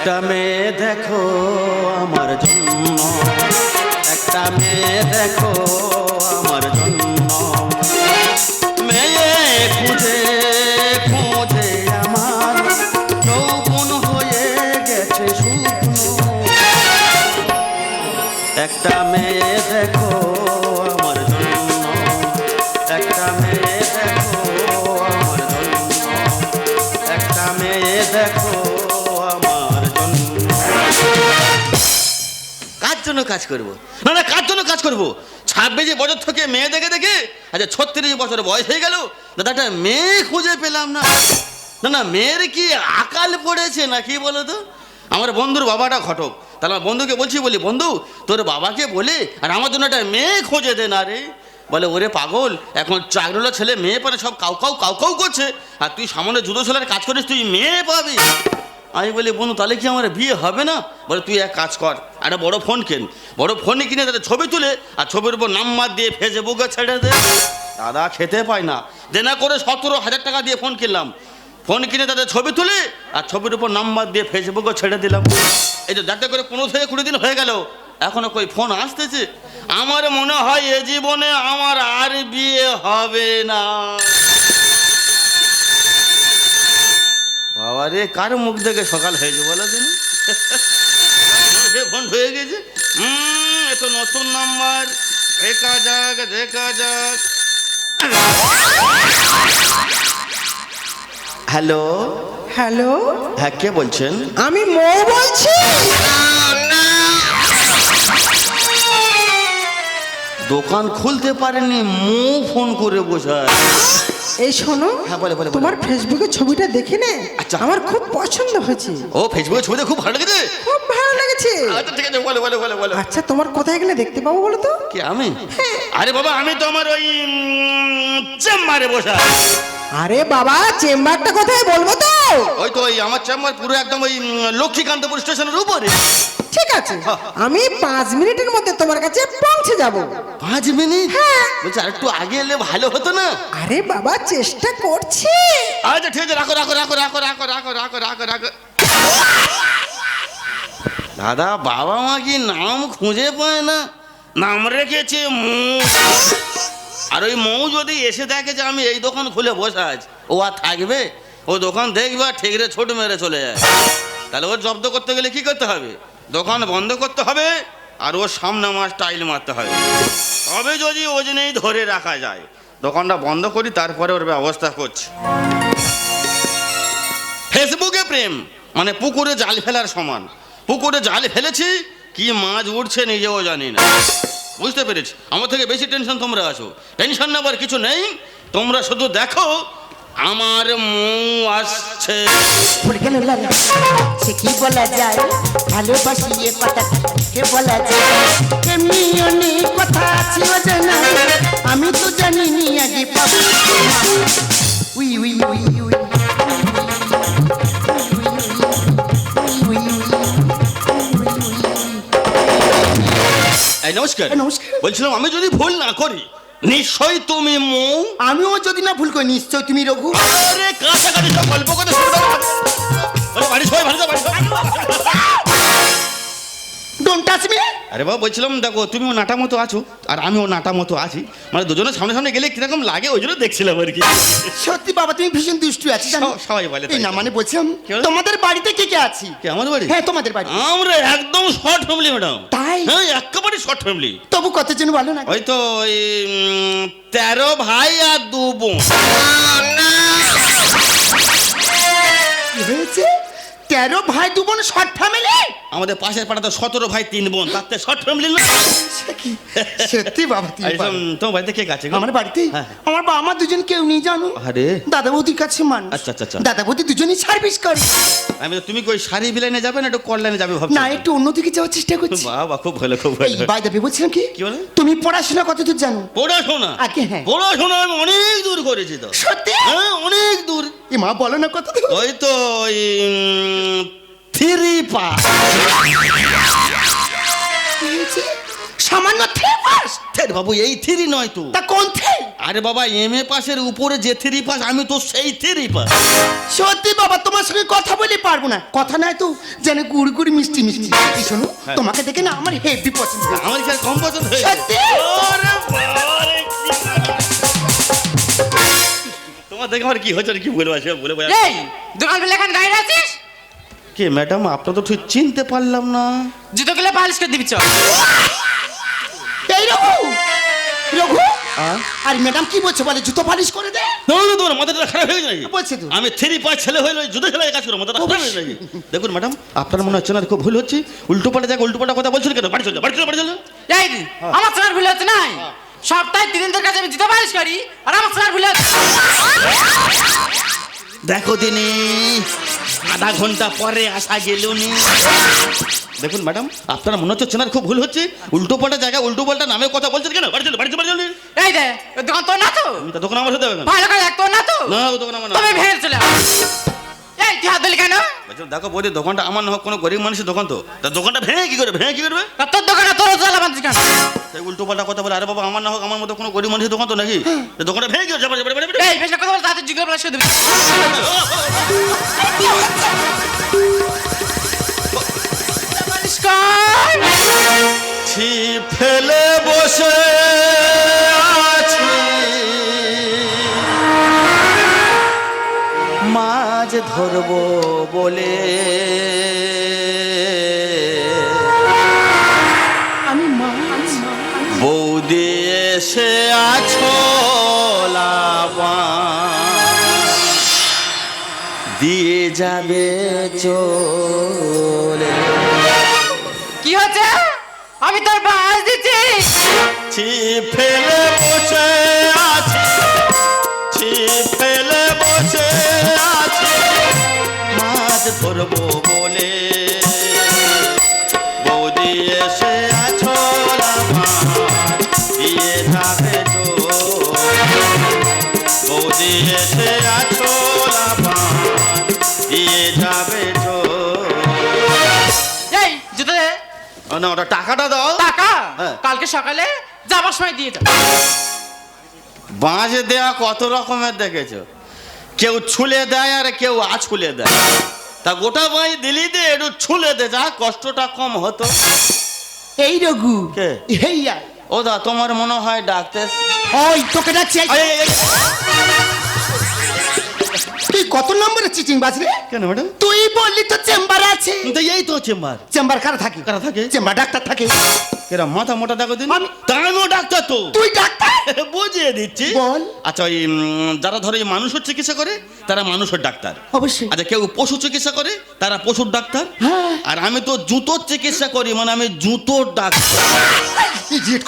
একটা মেয়ে দেখো আমার জন্য কাজ করব? না না, কার জন্য কাজ করব? ছাব্বিশ বছর থেকে মেয়ে দেখে দেখে আচ্ছা ছত্রিশ বছর বয়স হয়ে গেল দাদা একটা মেয়ে খুঁজে পেলাম না। না না, মেয়ের কি আকাল পড়েছে না কি বলো তো? আমার বন্ধুর বাবাটা ঘটক। তাহলে আমার বন্ধুকে বলছি, বলি, বন্ধু, তোর বাবাকে বলে, আর আমার জন্য একটা মেয়ে খুঁজে দে না রে। বলে, ওরে পাগল, এখন চাকরিওয়ালা ছেলে মেয়ে পরে সব কাউ কাউ কাউ কাউ করছে, আর তুই সামনে জুতো ছেলের কাজ করিস, তুই মেয়ে পাবি। আমি বলি, বন্ধু, তাহলে কি আমার বিয়ে হবে না? বলে, তুই এক কাজ কর, একটা বড় ফোন কেন? বড় ফোনে কিনে তাদের ছবি তুলে, আর ছবির উপর নাম্বার দিয়ে ফেসবুকে ছেড়ে দে। দাদা, খেতে পায় না। দেনা করে সতেরো হাজার টাকা দিয়ে ফোন কিনলাম। ফোন কিনে তাদের ছবি তুলে, আর ছবির উপর নাম্বার দিয়ে ফেসবুকে ছেড়ে দিলাম। এই তো যাতে করে পনেরো থেকে কুড়ি দিন হয়ে গেল, এখনও কই ফোন আসতেছে? আমার মনে হয় এ জীবনে আমার আর বিয়ে হবে না। বাবা রে কার মুখ দেখে সকাল হয়েছে বলো তুমি? ফোন হয়ে গেছে? হুম এ নতুন নাম্বার। দেখা যাক দেখা যাক। হ্যালো? হ্যালো? হ্যাঁ কে বলছেন? আমি মৌ বলছি। দোকান খুলতে পারেনি মো ফোন করে বোঝায় এই শোনো হ্যাঁ, বলে, বলে। তোমার ফেসবুকে ছবিটা দেখে নে। আচ্ছা। আমার খুব পছন্দ হয়েছে। ও ফেসবুকে ছবিতে খুব ভালো লেগেছে? খুব ভালো লেগেছে। আচ্ছা ঠিক আছে বলে বলে বলে বলে। আচ্ছা তোমার কোথায় গেলে দেখতে পাবো বলো তো? কি আমি? আরে বাবা আমি তো আমার ওই চেম্বারে বসা আরে বাবা চেম্বারটা কোথায় বলব তো? ওই তো ওই আমার চেম্বার পুরো একদম ওই লক্ষ্মীকান্তপুর স্টেশনের উপরে। ঠিক আছে আমি পাঁচ মিনিটের মধ্যে তোমার কাছে পৌঁছে যাব। পাঁচ মিনিট? হ্যাঁ। বলছি আর একটু আগে এলে ভালো হতো না? আরে বাবা চেষ্টা করছি। আচ্ছা ঠিক আছে রাখো রাখো রাখো রাখো রাখো রাখো রাখো রাখো রাখো। দাদা বাবা মা কি নাম খুঁজে পায় না? নাম রেখেছে মৌ। আর ওই মৌ যদি এসে দেখে যে আমি এই দোকান খুলে বসে আছি ও আর থাকবে? ও দোকান দেখবে আর ঠিকরে ছোট মেরে চলে যায়। তাহলে ওর জব্দ করতে গেলে কি করতে হবে? দোকান বন্ধ করতে হবে আর ওর সামনে আমার টাইল মারতে হবে। তবে যদি ওজনেই ধরে রাখা যায়, দোকানটা বন্ধ করি, তারপরে ওর ব্যবস্থা করছি। ফেসবুকে প্রেম মানে পুকুরে জাল ফেলার সমান। পুকুরে জাল ফেলেছি, কি মাছ উঠছে নিজেও জানি না। বুঝতে পেরেছি? আমার থেকে বেশি টেনশন তোমরা আছো। টেনশন নেবার কিছু নেই। তোমরা শুধু দেখো আমার মৌ আসছে পড়ে গেল লালা সে কি বলা যায় ভালোবাসি এ কথা কে বলা যায় এমনি অনেক কথা আছে অজানা আমি তো জানি নি আগে পাবো উই উই উই উই নমস্কার নমস্কার। বলছিলাম আমি যদি ভুল না করি নিশ্চয়ই তুমি মৌ আমিও যদি না ভুল করি নিশ্চয় তুমি রঘু আরে কাছাকাছি সব গল্প করে শুরু করো। আরে বাড়ি সবাই ভালো বাড়ি সবাই? ডোন্ট টাচ মি আরে বাবা বলছিলাম দেখো তুমিও নাটা মতো আছো আর আমিও নাটা মতো আছি। মানে দুজনের সামনে সামনে গেলে কীরকম লাগে ওই জন্য দেখছিলাম আর কি। সত্যি বাবা তুমি ভীষণ দুষ্টু আছিস জানো? সবাই বলে তাই। এই না মানে বলছিলাম? তোমাদের বাড়িতে কে কে আছি? কি আমাদের বাড়ি? হ্যাঁ তোমাদের বাড়ি। আমরা একদম শর্ট ফ্যামিলি ম্যাডাম তাই? হ্যাঁ একেবারে শর্ট ফ্যামিলি তবু কতজন ভালো না। ওই তো ওই তেরো ভাই আর দু বোন। হয়েছে? তেরো ভাই দু বোন শর্ট ফ্যামিলি আমাদের পাশের পাড়াতে সতেরো ভাই তিন বোন তাতে শর্ট ফ্যামিলি না সত্যি বাবা তুই বাবা। তোমার বাড়িতে কে গেছে গো? আমার বাড়িতে? হ্যাঁ। আমার বাবা মা দুজন কেউ নেই জানো? আরে দাদা বৌদির কাছে মানুষ। আচ্ছা, আচ্ছা, আচ্ছা। দাদা বৌদি দুজনই সার্ভিস করে। আমি তো- তুমি কই শাড়ি বিলাইনে যাবে না একটু কল্যাণে যাবে ভাবছি? না একটু অন্যদিকে যাওয়ার চেষ্টা করছি। বাবা খুব ভালো খুব এই ভালো বাই দেবে বলছিলাম কি? কি বলে? তুমি পড়াশোনা কতদূর জানো? পড়াশোনা? আগে হ্যাঁ। পড়াশোনা আমি অনেক দূর করেছি তো। সত্যি? হ্যাঁ অনেক দূর। এ মা বলো না কত দূর ওই তো থ্রি পা। কি হয়েছে? সামান্য থ্রি পাস? বাবু এই থ্রি নয় তো। তা কোন থ্রি? আরে বাবা এম এ পাশের উপরে যে থ্রি পাস আমি তো সেই থ্রি পাস। সত্যি বাবা তোমার সঙ্গে কথা বলে পারব না। কথা নাই তো যেন গুড় গুড় মিষ্টি মিষ্টি। এই শোনো তোমাকে দেখে না আমার হেভি পছন্দ। আমার কি কম পছন্দ সত্যি? তোমার দেখে আমার কি হচ্ছে আর কি বলব সে বলে বোঝা- এই দোকান ফেলে এখানে দাঁড়িয়ে আছিস? কে ম্যাডাম আপনার তো ঠিক চিনতে পারলাম না। জুতো গেলে পালিশ করে দিবি চল। এই রঘু! রঘু? আর ম্যাডাম কি বলছে? বলে জুতো পালিশ করে দে। না, না, তোমার মাথাটা খারাপ হয়ে গেছে নাকি? বলছে তো। আমি থ্রি পাঁচ ছেলে হইল জুতো খেলায় কাজ করো মাথাটা খারাপ হয়ে গেছে দেখুন ম্যাডাম আপনার মনে হচ্ছে না খুব ভুল হচ্ছে। উল্টো পাল্টা জায়গা উল্টো পাল্টা কথা বলছেন কেন? বাড়ি চলে বাড়ি চলে বাড়ি চলে এই আমার সোনার ভুল হচ্ছে নাই? সপ্তাহে তিন দিন কাছে আমি জুতো পালিশ করি আর আমার সোনার ভুল দেখো দিনি আধা ঘণ্টা পরে আসা গেল নি। দেখুন ম্যাডাম আপনার মনে হচ্ছে চেনার খুব ভুল হচ্ছে? উল্টো পাল্টা জায়গা উল্টো পাল্টা নামে কথা বলছেন কেন? বাড়ি চলে বাড়ি চলে বাড়ি চলে। এই দে দোকান তোর না তো? তা দোকান আমার সাথে ভালো করে তোর না তো? না দোকান আমার না। তবে ভেঙে চলে। এই তুই হাত দিলি কেন? দেখো বৌদি দোকানটা আমার না হোক কোনো গরিব মানুষের দোকান তো। তা দোকানটা ভেঙে কি করবে ভেঙে কি করবে? তা তোর দোকানে তোর জ্বালা বাঁধছিস কেন? সেই উল্টো পাল্টা কথা বলে আরে বাবা আমার না হোক আমার মতো কোনো গরিব মানুষের দোকান তো নাকি? তা দোকানটা ভেঙে কি বাড়ি, বাড়ি। এই বেশ কথা বলে জুতো পালিশ করে দিবি পালিশ ছিপ ফেলে বসে। মাছ ধরবো বলে। আমি মাছ বৌদি এসে আছো দিয়ে যাবে চলে। কি হচ্ছে? আমি তোর বাস দিচ্ছি। ফেলে বৌদি এসে আছো দিয়ে যাবে এই জুতো দে। না ওটা টাকাটা দাও। টাকা? হ্যাঁ। কালকে সকালে যাবার সময় দিয়ে যা বাঁশ দেওয়া কত রকমের দেখেছ? কেউ ছুলে দেয় আর কেউ আছুলে দেয়। তা গোটা বাঁশ দিলি দে একটু ছুলে দে যা কষ্টটা কম হতো। এই রঘু কে? এই আয়। ও দা তোমার মনে হয় ডাকতে ওই তোকে ডাকছি এই। এই, এই, এই, তুই কত নম্বরে চিটিং বাজরে কেন ম্যাডাম? তুই বললি তো চেম্বার আছে। তো এই তো চেম্বার। চেম্বার কারা থাকে? কারা থাকে? চেম্বার ডাক্তার থাকে। কেরা মাথা মোটা দেখো দিন। আমিও ডাক্তার তো। তুই ডাক্তার? বুঝিয়ে দিচ্ছি। বল। আচ্ছা ওই যারা ধরো মানুষের চিকিৎসা করে তারা মানুষের ডাক্তার। অবশ্যই। আচ্ছা কেউ পশু চিকিৎসা করে তারা পশুর ডাক্তার। হ্যাঁ। আর আমি তো জুতোর চিকিৎসা করি মানে আমি জুতোর ডাক্তার।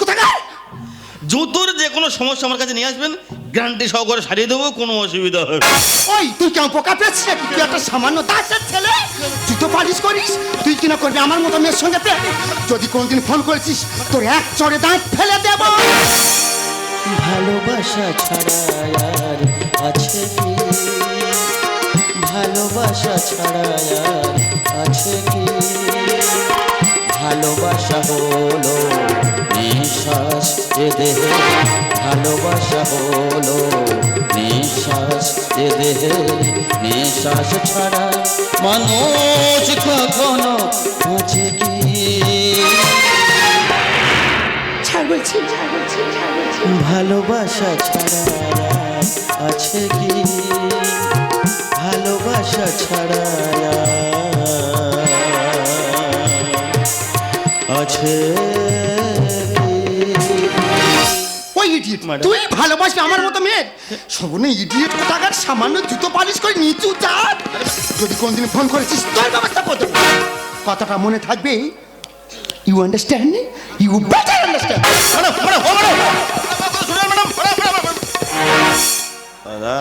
কোথাকার? জুতোর যে কোনো সমস্যা আমার কাছে নিয়ে আসবেন গ্যারান্টি সহকারে সারিয়ে দেবো কোনো অসুবিধা হবে না। ওই তুই কেমন পোকা পেয়েছিস নাকি? তুই একটা সামান্য ডাক্তার ছেলে? জুতো পালিশ করিস? তুই কিনা করবি আমার মতো মেয়ের সঙ্গে প্রেম যদি কোনদিন ফোন করেছিস তোর এক চড়ে দাঁত ফেলে দেব। ভালোবাসা ছাড়া আর আছে কি? ভালোবাসা ছাড়া আর আছে কি? ভালোবাসা হলো নিঃশ্বাস এ দেহে। ভালোবাসা হলো নিঃশ্বাস এ দেহে। নিঃশ্বাস ছাড়া মানুষ কখনো আছে কি? ভালোবাসা ছাড়া আছে কি? ভালোবাসা ছাড়া ওই ইডিয়েট। তুই ভালোবাসবি আমার মতো মেয়ে? সবনে ইডিয়েট কোথাকার সামান্য জুতো পালিশ করে নিচু যদি কোনদিন ফোন করেছিস তোর ব্যবস্থা করতে কথাটা মনে থাকবে you understand you better understand দাদা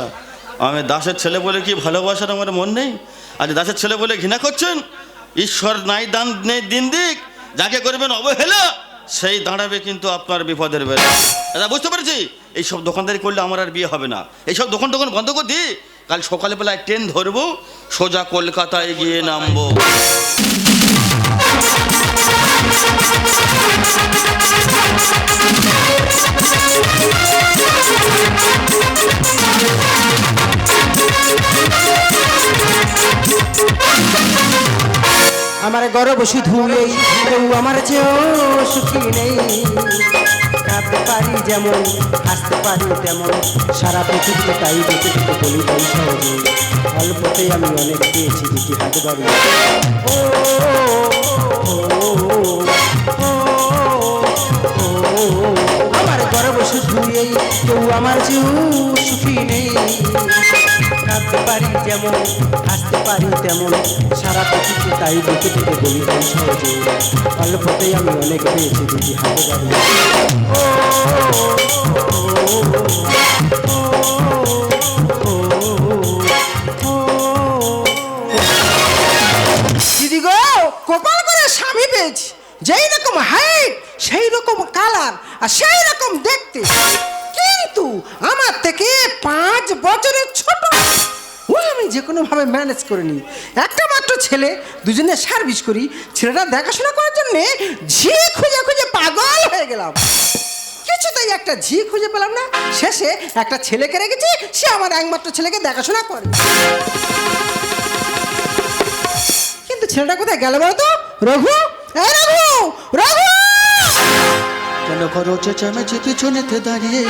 আমি দাসের ছেলে বলে কি ভালোবাসার আমার মন নেই? আজ দাসের ছেলে বলে ঘৃণা করছেন? ঈশ্বর নাই দান নেই দিন দিক। যাকে করবেন অবহেলা, সেই দাঁড়াবে কিন্তু আপনার বিপদের বেলা। দাদা, বুঝতে পেরেছি? এইসব দোকানদারি করলে আমার আর বিয়ে হবে না। এইসব দোকান টোকান বন্ধ করে দিই কাল সকালবেলায় ট্রেন ধরবো, সোজা কলকাতায় গিয়ে নামবো। আমার গর্ব শুধু নেই কেউ আমার চেয়েও সুখী নেই। কাঁদতে পারি যেমন হাসতে পারি তেমন সারা পৃথিবীতে তাই দেখে দিতে বলি তাই সহজে। অল্পতেই আমি অনেক পেয়েছি দুটি হাত বাড়ি। ও, আমার গর্ব শুধু এই কেউ আমার চেয়েও সুখী নেই। কাঁদতে পারি যেমন হাসতে পারি তেমন সারা পৃথিবী তাই দেখে দেখে বলি তাই সহজে অল্পতেই আমি অনেক পেয়েছি, দুটি হাতে বাড়ি দিদি গো, কপাল করে স্বামী পেয়েছি। যেই রকম হাইট সেই রকম কালার আর সেই রকম দেখতে। কিন্তু আমার থেকে পাঁচ বছরের ছোট ও আমি যে কোনোভাবে ম্যানেজ করে নিই। একটা মাত্র ছেলে, দুজনে সার্ভিস করি, ছেলেটা দেখাশোনা করার জন্য ঝি খুঁজে খুঁজে পাগল হয়ে গেলাম। কিছুতেই একটা ঝি খুঁজে পেলাম না। শেষে একটা ছেলেকে রেখেছি, সে আমার একমাত্র ছেলেকে দেখাশোনা করে। কিন্তু ছেলেটা কোথায় গেল বলো তো রঘু রঘু! রঘু! কেন করো চেঁচামেচি, পিছনেতে দাঁড়িয়ে?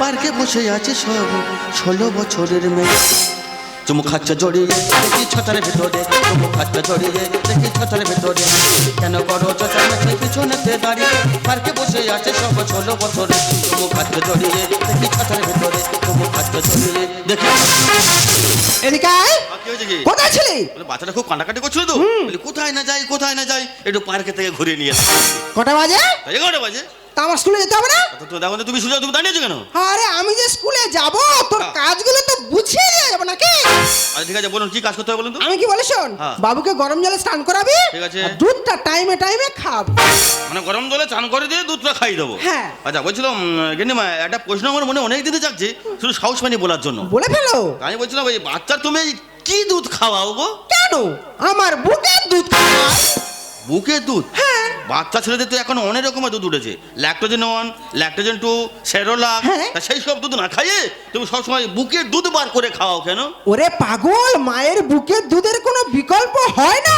পার্কে বসে আছে সব। ষোলো বছরের মেয়ে। চুমু খাচ্ছে জড়িয়ে, দেখি ছতার ভেতরে। চুমু খাচ্ছে জড়িয়ে, দেখি ছতার ভেতরে। কেন করো চেঁচামেচি পিছনেতে দাঁড়িয়ে। পার্কে বসে আছে সব ষোলো বছরের চুমু খাচ্ছে জড়িয়ে, দেখি ছতার ভেতরে। দেখি এদিকে আয়। কোথায় ছিলি? বলে বাচ্চাটা খুব কান্নাকাটি করছিল তো। বলি কোথায় না যাই কোথায় না যাই? একটু পার্কে থেকে ঘুরিয়ে নিয়ে এলাম কটা বাজে? তাই এগারোটা বাজে? তা আমার স্কুলে যেতে হবে না? তো তো দেখো তুমি সুযোগ তুমি দাঁড়িয়েছো কেন? আরে আমি যে স্কুলে যাব তোর হ্যাঁ। কাজগুলো তো বুঝিয়ে দিয়ে যাব নাকি? আচ্ছা ঠিক আছে বলুন কি কাজ করতে হবে বলুন তো? আমি কি বলে শোন হ্যাঁ। বাবুকে গরম জলে স্নান করাবি ঠিক আছে। আর দুধটা টাইমে টাইমে খাওয়াবি মানে গরম জলে চান করে দিয়ে দুধটা খাইয়ে দেবো? হ্যাঁ। আচ্ছা বলছিলাম একটা প্রশ্ন আমার মনে অনেক যাচ্ছে শুধু সাহস পানি বলার জন্য। বলে ফেলো। আমি বলছিলাম ওই বাচ্চা তুমি কি দুধ খাওয়াও গো? কেন? আমার বুকের দুধ খাওয়া। বুকের দুধ? হ্যাঁ। বাচ্চা ছেলেদের তো এখন অনেক রকমের দুধ উঠেছে। Lactogen one Lactogen two Cerelac হ্যাঁ। সেই সব দুধ না খাইয়ে তুমি সবসময় বুকের দুধ বার করে খাওয়াও কেন? ওরে পাগল মায়ের বুকের দুধের কোনো বিকল্প হয় না।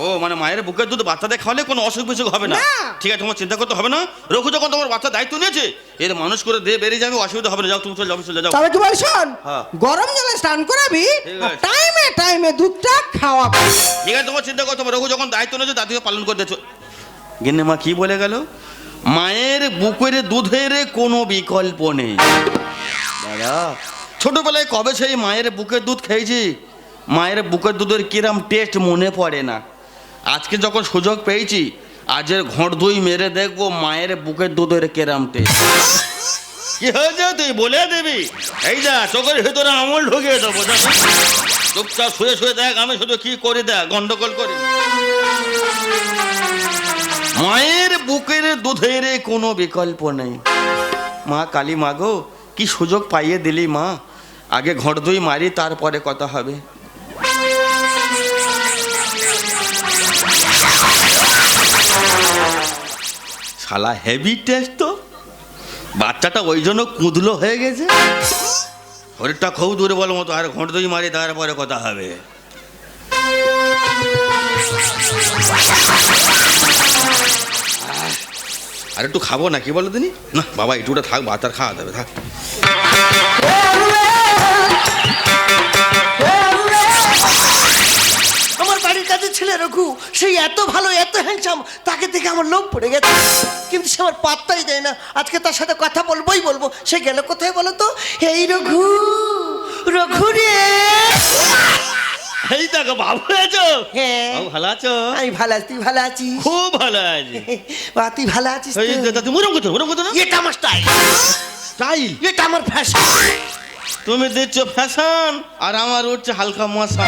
ও মানে মায়ের বুকের দুধ বাচ্চাদের খাওয়ালে কোনো অসুখ বিসুখ হবে না। ঠিক আছে তোমার চিন্তা করতে হবে না। রঘু যখন তোমার বাচ্চা দায়িত্ব নিয়েছে এর মানুষ করে দিয়ে বেরিয়ে যাবে অসুবিধা হবে না। যাও তুমি চলে যাও চলে যাও। তবে কি বল হ্যাঁ। গরম জলে স্নান করাবি। টাইমে টাইমে দুধটা খাওয়াবি। ঠিক আছে তোমার চিন্তা করতে হবে রঘু যখন দায়িত্ব নিয়েছে দায়িত্ব পালন করে দিয়েছ। গিন্নে মা কি বলে গেল? মায়ের বুকের দুধের কোনো বিকল্প নেই। দাদা, ছোটবেলায় কবে সেই মায়ের বুকের দুধ খেয়েছি? মায়ের বুকের দুধের কিরম টেস্ট মনে পড়ে না। আজকে যখন সুযোগ পেয়েছি, আজের ঘর দুই মেরে দেখব মায়ের বুকের দুধের কেরাম টেস্ট কি হয়েছে তুই বলে দিবি? এই যা, চোখের ভেতরে আমল ঢুকিয়ে দেবো চুপচাপ শুয়ে শুয়ে দেখ, আমি শুধু কি করে দেখ, গন্ডগোল করি মায়ের বুকের দুধের কোনো বিকল্প নেই। মা, কালী মা গো, কি সুযোগ পাইয়ে দিলি মা? আগে ঘট দুই মারি, তারপরে কথা হবে। শালা হেভি টেস্ট তো। বাচ্চাটা ওই জন্য কুঁদলো হয়ে গেছে। শরীরটা খুব দূরে বলো মতো, আর ঘন্ট দুই মারি, তারপরে কথা হবে। আর একটু খাব না, কি বলো দিনি? না, বাবা একটুটা থাক, বাচ্চার খাওয়া দেবে, থাক। বাড়ির কাছে ছেলে রঘু সেই এত ভালো, এত হ্যান্ডসাম তাকে দেখে আমার লোভ পড়ে গেছে। কিন্তু সে আমার পাত্তাই দেয় না। আজকে তার সাথে কথা বলবোই বলব। সে গেল কোথায় বলো তো? এই রঘু রঘু রে! এই দেখো বাবু আছো? হ্যাঁ। বাবু ভালো আছো? আমি ভালো আছি তুই ভালো আছিস? খুব ভালো আছি। বা তুই ভালো আছিস? এই দাদা, তুমি ওরম করছ ওরম করছ না? এটা আমার স্টাইল স্টাইল এটা আমার ফ্যাশন তুমি দিচ্ছ ফ্যাশন আর আমার হচ্ছে হালকা মশা।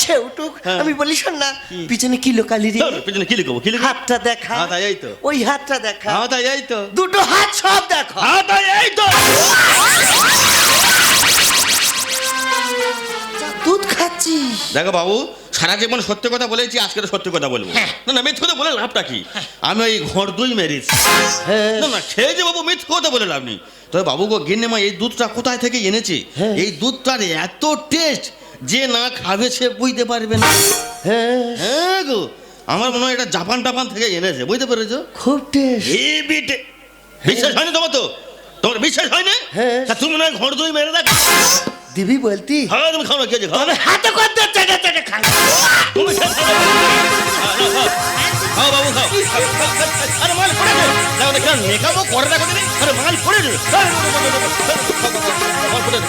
সে উঠুক হ্যাঁ। আমি বলি শোন না পিছনে কি লোকালি রে? পেছনে কি লিখব কি লিখব হাতটা দেখা। হ্যাঁ তাই এই তো। ওই হাতটা দেখা। হ্যাঁ তাই এই তো। দুটো হাত সব দেখা। হ্যাঁ তাই এই তো। দেখো বাবু সারা জীবন সত্যি কথা বলেছি আজকে তো সত্যি কথা বলব। না না মিথ্যে কথা বলে লাভটা কি? আমি ওই ঘর দুই মেরেছি। না না খেয়ে যে বাবু মিথ্যে কথা বলে লাভ নেই। তবে বাবু গো গিন্নে মা এই দুধটা কোথায় থেকে এনেছে? এই দুধটার এত টেস্ট যে না খাবে সে বুঝতে পারবে না। হ্যাঁ। গো আমার মনে হয় এটা জাপান টাপান থেকে এনেছে বুঝতে পেরেছ? খুব টেস্ট হেভি বিশ্বাস হয়নি তোমার তো? তোমার বিশ্বাস হয়। না হ্যাঁ। তুমি মনে হয় ঘর দুই মেরে দেখো। দিবি বলতি হ্যাঁ তুমি খাও না কে খাও তবে হাতে করতে চেটে চেটে খাই তুমি খাও, বাবু খাও আরে মাল পড়ে যাবে দেখো দেখো নেকাবো করে দেখো দিদি আরে মাল পড়ে যাবে মাল পড়ে যাবে,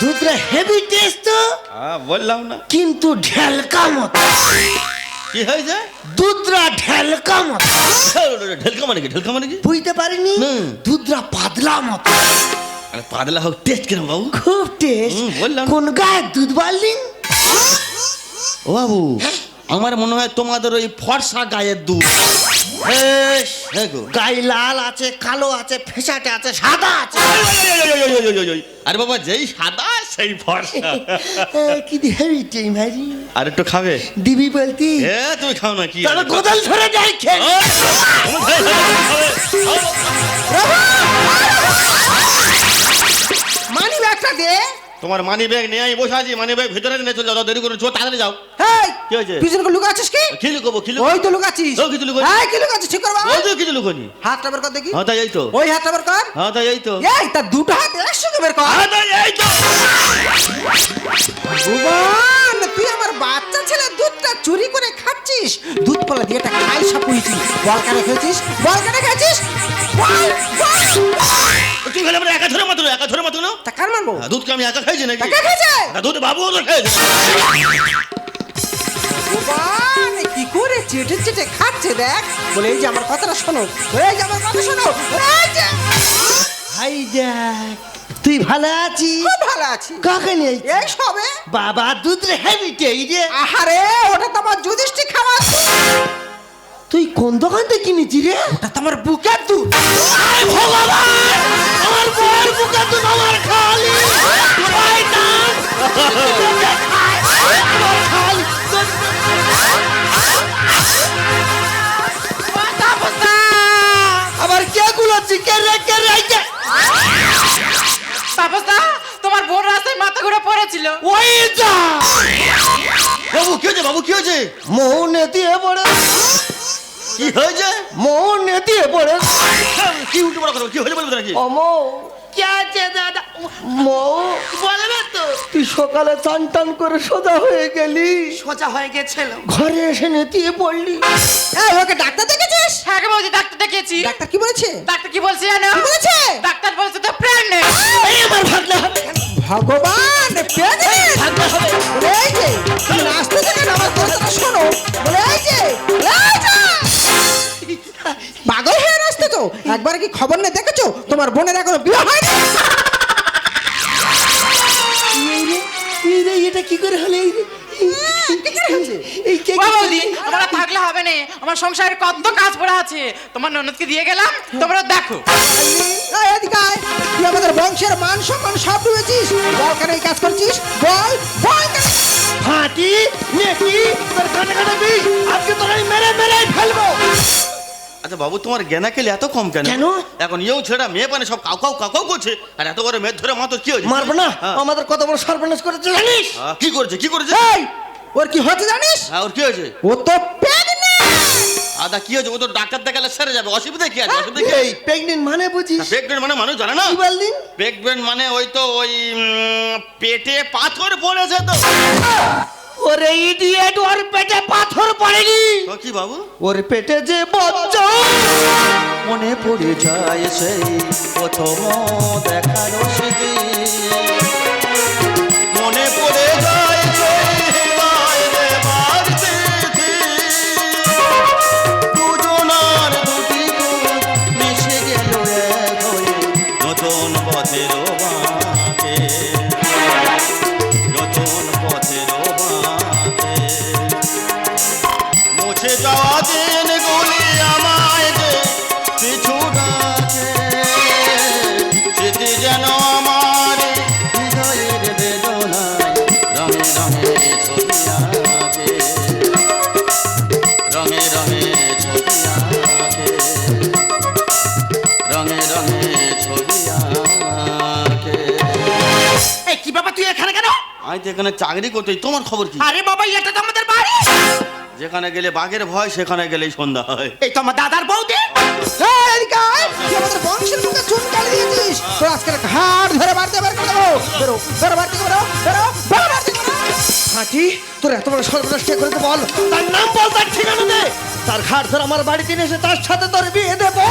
দুধটা হেভি টেস্ট তো। হ্যাঁ বললাম না। কিন্তু ঢেলকা মতো কি হয়েছে? দুধরা ঢেলকা মত ঢেলকা মানে কি? ঢেলকা মানে কি? বুঝতে পারিনি। দুধরা পাতলা মতো। আরে পাতলা হোক টেস্ট কিরম বাবু? খুব টেস্ট বললাম। কোন গায়ে দুধ বাড়লি ও বাবু আমার মনে হয় তোমাদের ওই ফর্সা গায়ের দুধ হ্যাঁ গায়ে লাল আছে কালো আছে ফেসাটে আছে সাদা আছে আরে বাবা যেই সাদা সেই ফর্সা কি হেভি টেম হারি আর একটু খাবে দিবি বলতি এ তুমি খাও না কি তাহলে গোদল ধরে যাই খেয়ে। মানি ব্যাগটা দে তোমার মানি ব্যাগ নিয়ে আমি বসে আছি মানি ব্যাগ ভিতরে নিয়ে চলে যাও দেরি করে চো তাড়াতাড়ি যাও। হেই কি হয়েছে? পিছনে লুকা আছিস কি? কি লুকাবো কি ওই তো লুকাচ্ছিস। ও, কিছু লুকাবো? হ্যাঁ কি লুকাচ্ছিস? ঠিক করবা বাবা। ওই তো কিছু লুকোনি হাতটা বের কর দেখি। হ্যাঁ তাই এই তো। ওই হাতটা বের কর। হ্যাঁ তাই এই তো। এই তা দুটো হাত একসঙ্গে বের কর। হ্যাঁ তাই এই তো। আমার বাচ্চা ছেলে দুধটা চুরি করে খাচ্ছিস? দুধ পলা দিয়ে একটা খাই বল কানে খেয়েছিস বল কানে খেয়েছিস বল বল। তুই খেলে আমরা একা ধরে মাত্র একা ধরে মাত্র না? তা কার হ্যাঁ, দুধকে আমি একা খাইছি নাকি? টাকা খেয়েছে তা দুধ বাবু তো খাইছে। কি করে চেটে চেটে খাচ্ছে দেখ? বলে এই যে আমার কথাটা শোনো এই যে আমার কথা শোনো এই যে হাই দেখ। তুই ভালো আছিস? ভালো আছি। কাকে নিয়ে এই সবে। বাবা দুধ রে হেভি টেই রে আহারে ওটা তো আমার যুধিষ্ঠি খাওয়া। তুই কোন দোকান থেকে কিনেছি রে? ওটা তো আমার বুকের দুধ। আয় ভগবান! আমার বউয়ের বুকে দুধ আমার খালি। শয়তান! আমার খালি আবার কে রে কে রে তোমার বোন রাস্তায় মাথা ঘুরে পড়েছিল। ওই যা! বাবু কি হয়েছে বাবু কি হয়েছে? মৌনে দিয়ে পড়ে। কি হয়েছে? মৌনে দিয়ে পড়ে। কি বড় কথা কি হয়েছে বলবে নাকি? অমো কে আছে দাদা? মৌ বলবে তো। তুই সকালে টান টান করে সোজা হয়ে গেলি। সোজা হয়ে গেছিল। ঘরে এসে নেতিয়ে পড়লি। এই ওকে ডাক্তার দেখেছিস হ্যাঁ বৌদি ডাক্তার দেখিয়েছি। ডাক্তার কি বলেছে? ডাক্তার কি বলছে জানো? কি বলেছে? ডাক্তার বলছে তো প্রেগনেন্ট এই আমার ভাগনা হবে। ভগবান পেয়ে ভাগনা হবে। বলে এই যে তুমি নাচতে থেকে আমার কথাটা শোনো। বলে এই যে বলে এই যে। পাগল হয়ে নাচতে তো। একবার কি খবর নেই দেখেছ? তোমার বোনের এখনও বিয়ে হয়নি। এটা কি করে হলো? এই রে কি করে হয়েছে? এই কে আমরা হবে না। আমার সংসারে কত কাজ পড়ে আছে। তোমার ননদকে দিয়ে গেলাম তোমরা দেখো। এই এদিকে তুই আমাদের বংশের মান সম্মান সব ডুবেছিস। বল কেন এই কাজ করছিস? বল বল কেন? ফাটি নেকি তোর কানে কানে বিষ। আজকে তোর আমি মেরে মেরে ফেলব। আচ্ছা বাবু তোমার জ্ঞানা খেলে এত কম কেন? কেন? এখন ইয়েও ছেড়া মেয়ে পানে সব কাউ কাউ কাউ কাউ করছে। আর এত করে মেয়ে ধরে মাত্র কি হয়েছে? মারবো না? হ্যাঁ। আমাদের কত বড় সর্বনাশ করেছে জানিস? কি করেছে কি করেছে? এই ওর কি হচ্ছে জানিস? হ্যাঁ ওর কি হয়েছে? ও তো প্রেগনেন্ট আদা কি হয়েছে? ও তো ডাক্তার দেখালে সেরে যাবে। অসুবিধা কি আছে? অসুবিধা কি? এই প্রেগনেন্ট মানে বুঝিস? প্রেগনেন্ট মানে মানুষ জানে না? কি বললি? প্রেগনেন্ট মানে ওই তো ওই পেটে পাথর পড়েছে তো। ওরে ইডিয়েট ওর পেটে পাথর পড়েনি। তো কি বাবু? ওর পেটে যে বজ্জ মনে পড়ে যায় সেই প্রথম দেখার এখানে চাকরি করতে তোমার খবর কি? আরে বাবা এটা তো আমাদের বাড়ি। যেখানে গেলে বাঘের ভয় সেখানে গেলেই সন্ধ্যা হয়। এই তো আমার দাদার বংশের মুখে চুন কালি দিয়েছিস। তোর ধরে বাড়িতে বের করে দেবো। বেরো বেরো বাড়িতে বেরো বেরো বেরো বাড়িতে হাঁটি তোর এত বড় সর্বনাশ কে করে বল। তার নাম বল তার ঠিকানা দে। তার ঘাট ধরে আমার বাড়িতে নিয়ে এসে তার সাথে তোর বিয়ে দেবো।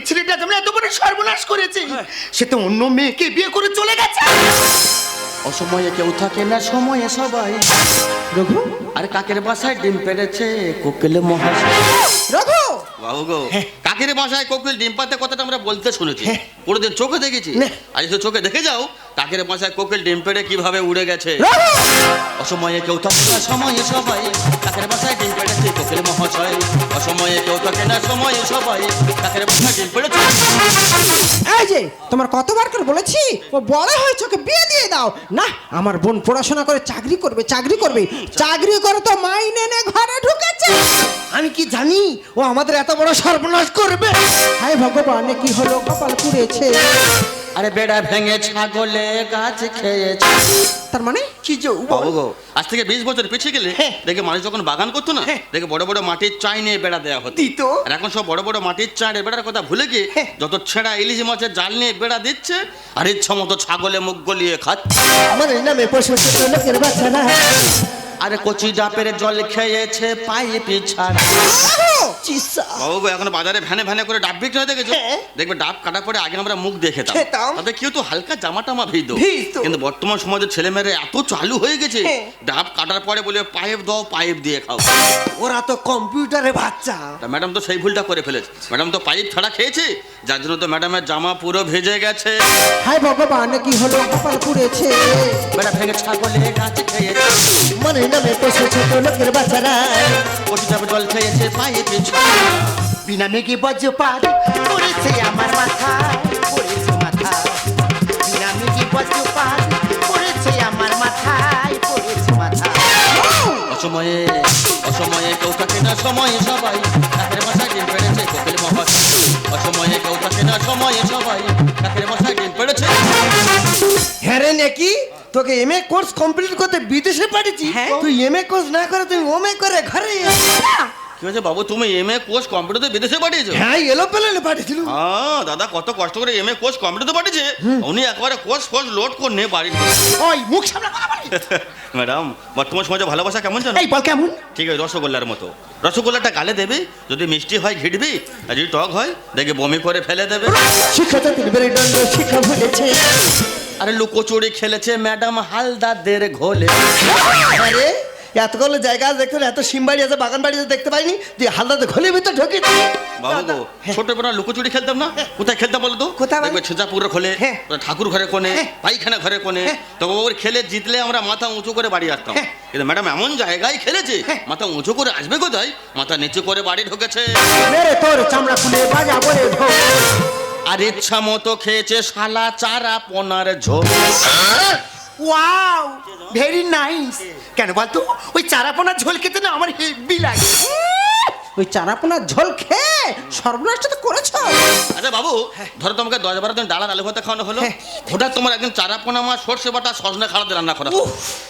ছেলেটা তুমি এত বড় সর্বনাশ করেছে সে তো অন্য মেয়েকে বিয়ে করে চলে গেছে। অসময়ে কেউ থাকে না সময়ে সবাই। রঘু? আর কাকের বাসায় ডিম পেড়েছে কোকিলে মহাশয়। রঘু? বাবু গো কাকের বাসায় কোকিল ডিম পাতে কথাটা আমরা বলতে শুনেছি। হ্যাঁ। কোনোদিন চোখে দেখেছি? আর আজ তো চোখে দেখে যাও কাকের বাসায় কোকিল ডিম পেড়ে কীভাবে উড়ে গেছে? অসময়ে কেউ থাকে না সময়ে সবাই কাকের বাসায় ডিম পেড়েছে কোকিল মহাশয়। অসময়ে কেউ থাকে না সময়ে সবাই কাকের বাসায় ডিম পেড়েছে এই যে তোমার কতবার করে বলেছি ও বড় হয়েছে ওকে বিয়ে দিয়ে দাও। না আমার বোন পড়াশোনা করে চাকরি করবে চাকরি করবে। চাকরি করে তো মাইনে নে ঘরে ঢুকেছে। আমি কি জানি ও আমাদের এত বড় সর্বনাশ করবে? হায় ভগবান কি হলো? কপাল পুড়েছে। আরে বেড়া ভেঙে ছাগলে গাছ খেয়েছে তার মানে কি যে বাবু গো আজ থেকে বিশ বছর পিছিয়ে গেলে হ্যাঁ। দেখে মানুষ যখন বাগান করতো না হ্যাঁ। দেখে বড় বড় মাটির চাই নিয়ে বেড়া দেওয়া হতো দিত। আর এখন সব বড় বড় মাটির চাই বেড়ার কথা ভুলে গিয়ে হ্যাঁ। যত ছেঁড়া ইলিশ মাছের জাল নিয়ে বেড়া দিচ্ছে আর ইচ্ছা মতো ছাগলে মুখ গলিয়ে খাচ্ছে আমার নামে পশু লোকের বাচ্চারা আরে কচি ডাপের জল খেয়েছে পাইপ ছাড়া চিসা। বাবু এখন বাজারে ভ্যানে ভ্যানে করে ডাব বিক্রি হয় দেখেছ? হ্যাঁ। দেখবে ডাব কাটার পরে আগে আমরা মুখ দেখে। তাতে কেউ তো হালকা জামা টামা ভিজতো। কিন্তু বর্তমান সমাজের ছেলেমেয়েরা এত চালু হয়ে গেছে হ্যাঁ। ডাব কাটার পরে বলে পাইপ দাও পাইপ দিয়ে খাও। ওরা তো কম্পিউটারে বাচ্চা। ম্যাডাম তো সেই ভুলটা করে ফেলেছে। ম্যাডাম তো পাইপ ছাড়া খেয়েছে যার জন্য তো ম্যাডামের জামা পুরো ভেজে গেছে। হায় ভগবান কি হলো? কপাল পুড়েছে। বেড়া ভেঙে ছাগলে গাছ খেয়েছে। মানে নামে পশু ছোট লোকের বাচ্চারা। কচি ডাপের জল খেয়েছে পাইপ ছাড়া বিনা মেঘে বজ্রপাত পড়েছে আমার মাথায় পড়েছে মাথা। বিনা মেঘে বজ্রপাত পড়েছে আমার মাথায় পড়েছে মাথা। সময়ে কেউ থাকে না সময়ে সবাই। কাকের পেড়েছে হ্যাঁ রে নাকি তোকে এমএ কোর্স কমপ্লিট করতে বিদেশে পাঠিয়েছি। তুই এমএ কোর্স না করে তুমি ওমএ করে ঘরে এসে। কি হয়েছে বাবু? তুমি এম এ কোর্স কম্পিউটারে বিদেশে পাঠিয়েছো? হ্যাঁ এলো পেলে পাঠিয়েছিল হ্যাঁ দাদা কত কষ্ট করে এম এ কোর্স কম্পিউটারে পাঠিয়েছে। উনি একবারে কোর্স ফোর্স লোড করে নিয়ে বাড়ি ওই মুখ সামনে কথা বলি ম্যাডাম বর্তমান সমাজে ভালোবাসা কেমন জানো? এই বল কেমন? ঠিক আছে রসগোল্লার মতো। রসগোল্লাটা গালে দেবে যদি মিষ্টি হয় ঘিটবি আর যদি টক হয় দেখে বমি করে ফেলে দেবে। শিক্ষা মেরুদণ্ড শিক্ষা ভুলেছে। আরে লুকোচুরি খেলেছে ম্যাডাম হালদারদের ঘোলে। আরে এতগুলো জায়গা দেখতে এত সিমবাড়ি আছে বাগান বাড়ি আছে দেখতে পাইনি? তুই হালদাতে ঘরের ভিতর ঢুকেছি বাবু গো ছোটবেলা লুকোচুরি খেলতাম না? কোথায় খেলতাম বলো তো? কোথায় দেখবে ছেঁচাপুরের খোলে হ্যাঁ। ঠাকুর ঘরে কোণে হ্যাঁ। পাইখানা ঘরে কোণে। তো ওর খেলে জিতলে আমরা মাথা উঁচু করে বাড়ি আসতাম। হ্যাঁ। কিন্তু ম্যাডাম এমন জায়গায় খেলেছে মাথা উঁচু করে আসবে কোথায়? মাথা নিচু করে বাড়ি ঢুকেছে। মেরে তোর চামড়া খুলে বাজা বলে ঢোক। আর ইচ্ছা মতো খেয়েছে শালা চারা পোনার ঝোল। ওয়াও ভেরি নাইস কেন বলতো? ওই চারাপোনা ঝোল খেতে না আমার হেভি লাগে। ওই চারাপোনার ঝোল খেয়ে সর্বনাশটা তো করেছ। আচ্ছা বাবু ধরো তোমাকে দশ বারো দিন ডালা আলু ভাতে খাওয়ানো হলো। হঠাৎ তোমার একদিন চারা পোনা মাছ সর্ষে বাটা সজনে খাড়াতে রান্না করা।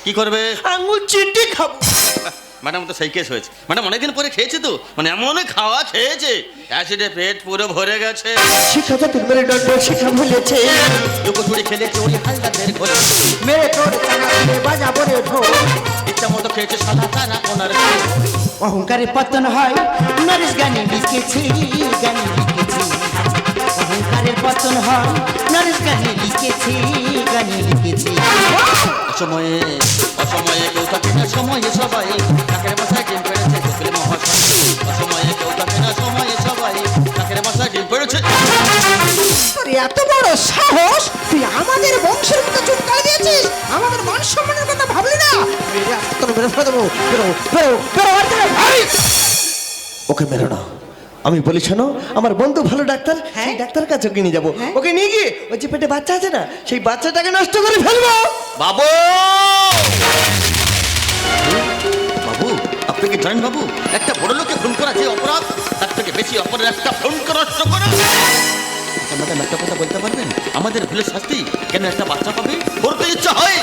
কি করবে? আঙুল চিন্টি খাব। ম্যাডাম তো সেই কেস হয়েছে। ম্যাডাম অনেকদিন পরে খেয়েছে তো? মানে এমন খাওয়া খেয়েছে। অ্যাসিডে পেট পুরো ভরে গেছে। শিক্ষা জাতির মেরুদণ্ড শিক্ষা ভুলেছে লুকোচুরি খেলেছে ওই হালদারদের ঘোলে মেরে তোর চামড়া খুলে বাজা বলে ঢোক ইচ্ছা মতো খেয়েছে চারা পোনার ঝোল অহংকারে পতন হয় নরেশ গানে লিখেছি গানে লিখেছি। অহংকারের পতন হয়। নরেশ গানে লিখেছি গানে লিখেছি। অসময়ে অসময়ে কেউ থাকে না সময়ে সবাই। কাকের বাসায় ডিম পেড়েছে কোকিল মহাশয়। অসময়ে কেউ থাকে না সময়ে সবাই। কাকের বাসায় ডিম পেড়েছে। এত বড় সাহস? তুই আমাদের বংশের মতো চুটকাল দিয়েছিস? আমাদের মান সম্মানের কথা ভাবলি না? তোর মেরে দেবো। বেরো বেরো বেরো! ওকে মেরো না। আমি বলি শোনো আমার বন্ধু ভালো ডাক্তার হ্যাঁ? সেই ডাক্তার কাছে ওকে নিয়ে যাব। হ্যাঁ? ওকে নিয়ে গিয়ে ওই যে পেটে বাচ্চা আছে না সেই বাচ্চাটাকে নষ্ট করে ফেলব। বাবু! বাবু আপনি কি জানেন বাবু? একটা বড় লোকে খুন করা যে অপরাধ তার থেকে বেশি অপরাধ একটা ফোন করা নষ্ট করা। আচ্ছা, ম্যাডাম একটা কথা বলতে পারবেন? আমাদের ভুলের শাস্তি কেন একটা বাচ্চা পাবে? ওর তো ইচ্ছা হয়।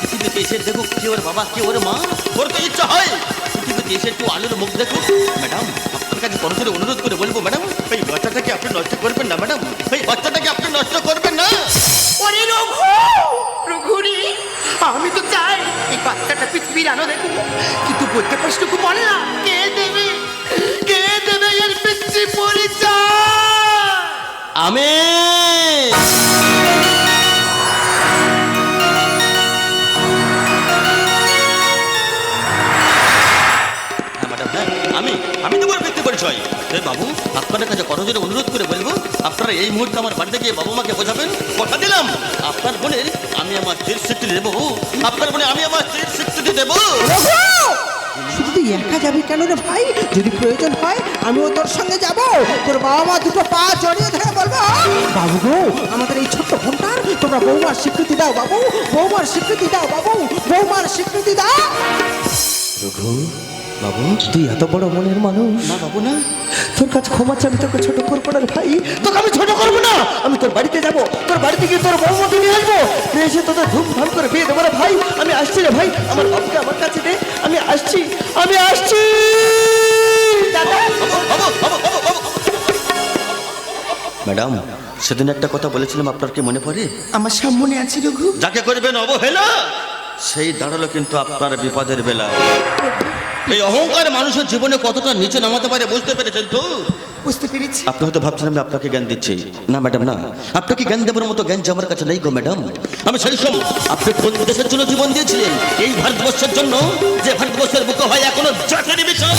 পৃথিবীতে এসে দেখুক কে ওর বাবা কে ওর মা ওর তো ইচ্ছা হয়। পৃথিবীতে এসে একটু আলুর মুখ দেখুক ম্যাডাম আপনার কাছে বড় অনুরোধ করে বলব ম্যাডাম। এই বাচ্চাটাকে আপনি নষ্ট করবেন না ম্যাডাম। এই বাচ্চাটাকে আপনি নষ্ট করবেন না। ওরে রঘু! রঘুরি আমি তো চাই এই বাচ্চাটা পৃথিবীর আলো দেখুক। কিন্তু বলতে প্রশ্নটুকু বল না। কে দেবে? কে দেবে এর পিতৃ পরিচয়? আমি! পরিচয় এ বাবু আপনাদের কাছে করজোরে অনুরোধ করে বলব আপনারা এই মুহূর্তে আমার বাড়িতে গিয়ে বাবু মাকে বোঝাবেন? কথা দিলাম। আপনার বোনের আমি আমার স্ত্রীর স্বীকৃতি দেবো। আপনার বোনে আমি আমার স্ত্রীর স্বীকৃতি দেবো। শুধু তুই একা যাবি কেন রে ভাই? যদি প্রয়োজন হয় আমিও তোর সঙ্গে যাব। তোর বাবা মা দুটো পা জড়িয়ে ধরে বলব বাবু গো আমাদের এই ছোট্ট ফোনটার তোমরা বৌমার স্বীকৃতি দাও বাবু। বৌমার স্বীকৃতি দাও বাবু। বৌমার স্বীকৃতি দাও। রঘু বাবু? তুই এত বড় মনের মানুষ। না বাবু না। তোর কাছে ক্ষমা চাই আমি তোকে ছোট করব না ভাই। তোকে আমি ছোট করব না। আমি তোর বাড়িতে যাব। তোর বাড়িতে গিয়ে তোর বৌমাকে নিয়ে আসব। নিয়ে এসে তোদের ধুমধাম করে বিয়ে দেবো রে ভাই। আমি আসছি রে ভাই। আমার বাবুকে আমার কাছে দে। আমি আসছি। আমি আসছি। দাদা বাবু, বাবু, বাবু, বাবু, বাবু। ম্যাডাম সেদিন একটা কথা বলেছিলাম আপনার কি মনে পড়ে? আমার সামনে আছে রঘু যাকে করবেন অবহেলা সেই দাঁড়াল কিন্তু আপনার বিপদের বেলা এই অহংকার মানুষের জীবনে কতটা নিচে নামাতে পারে বুঝতে পেরেছেন তো? বুঝতে পেরেছি। আপনি হয়তো ভাবছেন আমি আপনাকে জ্ঞান দিচ্ছি। না ম্যাডাম না। আপনাকে জ্ঞান দেবার মতো জ্ঞান যে আমার কাছে নেই গো ম্যাডাম? আমি সেই সময় আপনি কোন দেশের জন্য জীবন দিয়েছিলেন? এই ভারতবর্ষের জন্য? যে ভারতবর্ষের বুকে হয় এখনও জাতির বিচার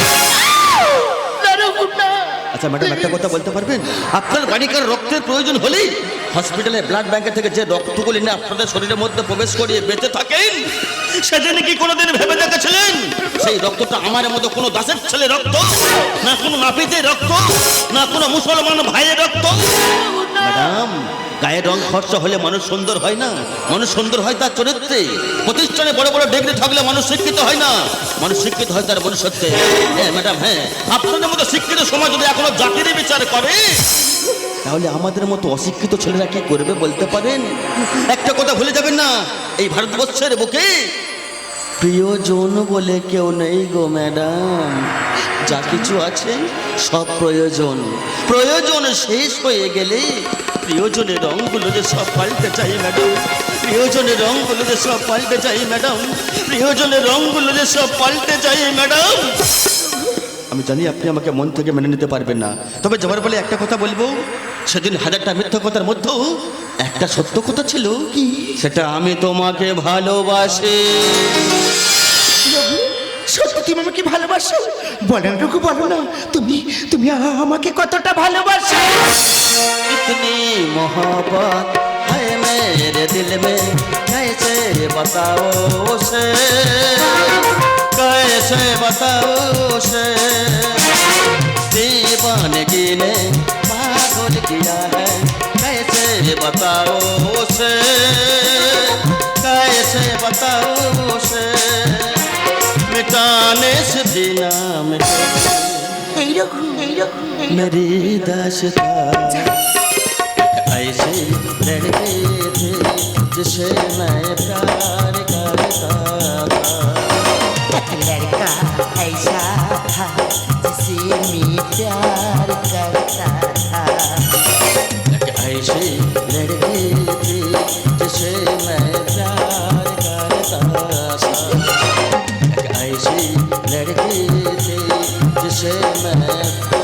আচ্ছা ম্যাডাম একটা কথা বলতে পারবেন? আপনার বাড়িকার রক্তের প্রয়োজন হলেই হসপিটালে ব্লাড ব্যাংকের থেকে যে রক্তগুলি নিয়ে আপনাদের শরীরের মধ্যে প্রবেশ করিয়ে বেঁচে থাকেন সেদিন কি কোনোদিন ভেবে দেখেছিলেন? সেই রক্তটা আমার মতো কোনো দাসের ছেলে রক্ত না কোনো নাপিতের রক্ত না কোনো মুসলমান ভাইয়ের রক্ত? ম্যাডাম গায়ের রং খরচা হলে মানুষ সুন্দর হয় না? মানুষ সুন্দর হয় তার চরিত্রে। প্রতিষ্ঠানে বড় বড় ডিগ্রি থাকলে মানুষ শিক্ষিত হয় না। মানুষ শিক্ষিত হয় তার মনুষ্যত্বে হ্যাঁ ম্যাডাম হ্যাঁ। আপনাদের মতো শিক্ষিত সমাজ যদি এখনও জাতির বিচার করে, তাহলে আমাদের মতো অশিক্ষিত ছেলেরা কি করবে বলতে পারেন? একটা কথা ভুলে যাবেন না। এই ভারতবর্ষের বুকে প্রিয়জন বলে কেউ নেই গো ম্যাডাম। যা কিছু আছে সব প্রয়োজন। প্রয়োজন শেষ হয়ে গেলে প্রিয়জনের রঙগুলো যে সব পাল্টে চাই ম্যাডাম। প্রিয়জনের রঙগুলো যে সব পাল্টে চাই ম্যাডাম। প্রিয়জনের রঙগুলো যে সব পাল্টে চাই ম্যাডাম। আমি জানি আপনি আমাকে মন থেকে মেনে নিতে পারবেন না। তবে যাবার বলে একটা কথা বলব। সেদিন হাজারটা মিথ্যা কথার মধ্যেও একটা সত্য কথা ছিল কি সেটা আমি তোমাকে ভালোবাসি সত্যি তুমি আমাকে ভালোবাসো বলেন রঘু বলো না তুমি তুমি আমাকে কতটা ভালোবাসো इतनी मोहब्बत है मेरे दिल में कैसे बताओ उसे कैसे बताओ उसे दीवानगी ने कौन किया है। कैसे बताओ उसे? कैसे बताओ उसे? मिटाने से भी नाम मेरी दशता ऐसे लड़के थे जिसे मैं प्यार करता था। लड़का ऐसा था जिसे मैं प्यार था ऐसे लड़के थे जिसे मैं प्यार